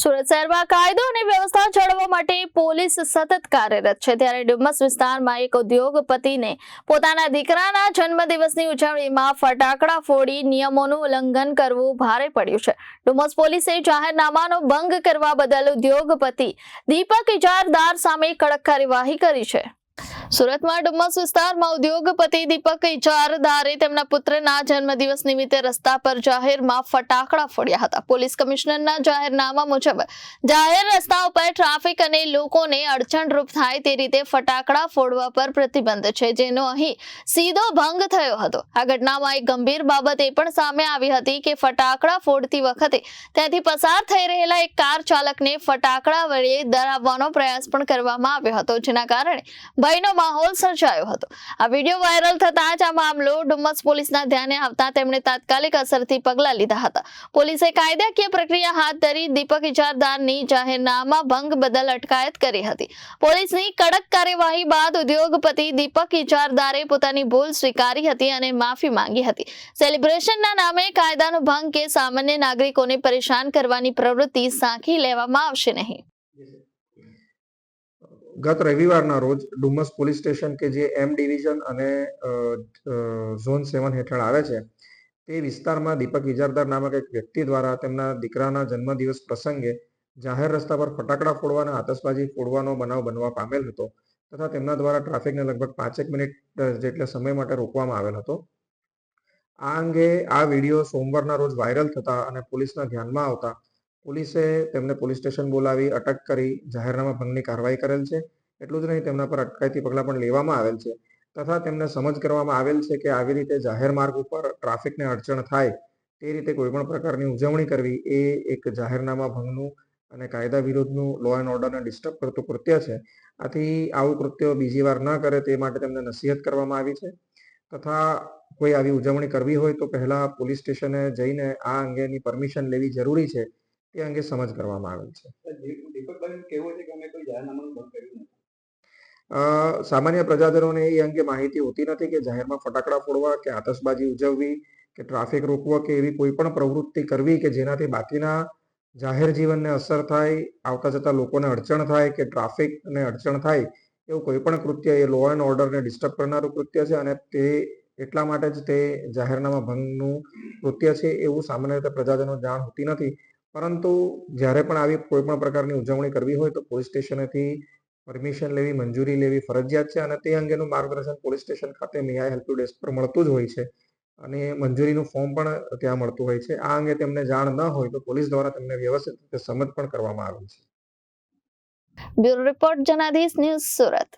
સુરત શહેરમાં કાયદો અને વ્યવસ્થા જાળવવા માટે પોલીસ સતત કાર્યરત છે. ત્યારે ડુમસ વિસ્તારમાં એક ઉદ્યોગપતિને પોતાના દીકરાના જન્મદિવસની ઉજવણીમાં ફટાકડા ફોડી નિયમોનું ઉલ્લંઘન કરવું ભારે પડ્યું છે. ડુમસ પોલીસે જાહેરનામાનો ભંગ કરવા બદલ ઉદ્યોગપતિ દીપક ઇજારદાર સામે કડક કાર્યવાહી કરી છે. સુરતમાં ડુમસ વિસ્તારમાં ઉદ્યોગપતિ દીપક ઇજારદારે તેમના પુત્રના જન્મદિવસ નિમિત્તે રસ્તા પર જાહેરમાં ફટાકડા ફોડ્યા હતા. પોલીસ કમિશનરના જાહેરનામા મુજબ, જાહેર રસ્તા ઉપર ટ્રાફિક અને લોકોને અડચણરૂપ થાય તે રીતે ફટાકડા ફોડવા પર પ્રતિબંધ છે, જેનો અહીં સીધો ભંગ થયો હતો. આ ઘટનામાં એક ગંભીર બાબત એ પણ સામે આવી હતી કે ફટાકડા ફોડતી વખતે ત્યાંથી પસાર થઈ રહેલા એક કાર ચાલકને ફટાકડા વડે ડરાવવાનો પ્રયાસ પણ કરવામાં આવ્યો હતો, જેના કારણે ભયનો માહોલ સર્જાયો હતો. આ વીડિયો વાયરલ થતા જ આ મામલો ડુમસ પોલીસના ધ્યાને આવતા તેમણે તાત્કાલિક અસરથી પગલાં લીધા હતા. પોલીસે કાયદાકીય પ્રક્રિયા હાથ ધરી દીપક ઇજારદારની જાહેરનામા ભંગ બદલ અટકાયત કરી હતી. પોલીસની કડક કાર્યવાહી બાદ ઉદ્યોગપતિ દીપક ઇજારદારે પોતાની ભૂલ સ્વીકારી હતી અને માફી માંગી હતી. સેલિબ્રેશનના નામે કાયદાનો ભંગ કે સામાન્ય નાગરિકોને પરેશાન કરવાની પ્રવૃત્તિ સાંખી લેવામાં આવશે નહીં. ગત રવિવારના રોજ ડુમસ પોલીસ સ્ટેશન કે જે એમ ડિવિઝન અને ઝોન સેવન હેઠળ આવે છે, તે વિસ્તારમાં દીપક ઇજારદાર નામક એક વ્યક્તિ દ્વારા તેમના દીકરાના જન્મદિવસ પ્રસંગે જાહેર રસ્તા પર ફટાકડા ફોડવાના આતશબાજી ફોડવાનો બનાવ બનવા પામેલ હતો તથા તેમના દ્વારા ટ્રાફિકને લગભગ પાંચેક મિનિટ જેટલા સમય માટે રોકવામાં આવેલ હતો. આ અંગે આ વીડિયો સોમવારના રોજ વાયરલ થતા અને પોલીસના ધ્યાનમાં આવતા પોલીસે તેમને પોલીસ સ્ટેશન બોલાવી, અટક કરી, જાહેરનામા ભંગની કાર્યવાહી કરેલ છે. એટલું જ નહીં, તેમના પર અટકાયતી પગલાં પણ લેવામાં આવેલ છે. તથા તેમને સમજ કરવામાં આવેલ છે કે આવી રીતે જાહેર માર્ગ ઉપર ટ્રાફિકને અડચણ થાય, તે રીતે કોઈ પણ પ્રકારની ઉજવણી કરવી, એ એક જાહેરનામા ભંગનું અને કાયદા વિરુદ્ધનું લો એન્ડ ઓર્ડરને ડિસ્ટર્બ કરતું કૃત્ય છે. આથી આવું કૃત્ય બીજી વાર ન કરે તે માટે તેમને નસીહત કરવામાં આવી છે. તથા કોઈ આવી ઉજવણી કરવી હોય તો પહેલા પોલીસ સ્ટેશને જઈને આ અંગેની પરમિશન લેવી જરૂરી છે. તે અંગે સમજ કરવામાં આવેલ છે. સામાન્ય પ્રજાજનોને એ અંગે માહિતી હોતી નથી કે જાહેરમાં ફટાકડા ફોડવા કે આતશબાજી ઉજવવી કે ટ્રાફિક રોકવા કે એવી કોઈ પણ પ્રવૃત્તિ કરવી કે જેનાથી બાકીના જાહેર જીવનને અસર થાય આવતા જતા લોકોને અડચણ થાય કે ટ્રાફિકને અડચણ થાય એવું કોઈ પણ કૃત્ય એ લો એન્ડ ઓર્ડરને ડિસ્ટર્બ કરનારું કૃત્ય છે અને તે એટલા માટે જ તે જાહેરનામા ભંગનું કૃત્ય છે એવું સામાન્ય રીતે પ્રજાજનો જાણ હોતી નથી. પરંતુ જ્યારે પણ આવી કોઈ પણ પ્રકારની ઉજવણી કરવી હોય તો પોલીસ સ્ટેશનેથી પરમિશન લેવી, મંજૂરી લેવી ફરજિયાત છે અને તે અંગેનું માર્ગદર્શન પોલીસ સ્ટેશન ખાતે મીઆઈ હેલ્પ ડેસ્ક પર મળતું જ હોય છે. અને મંજૂરીનું ફોર્મ પણ ત્યાં મળતું હોય છે. આ અંગે તેમને જાણ ન હોય તો પોલીસ દ્વારા તેમને વ્યવસ્થિત રીતે સમજ પણ કરવામાં આવે છે. Bureau report Janadhish news Surat.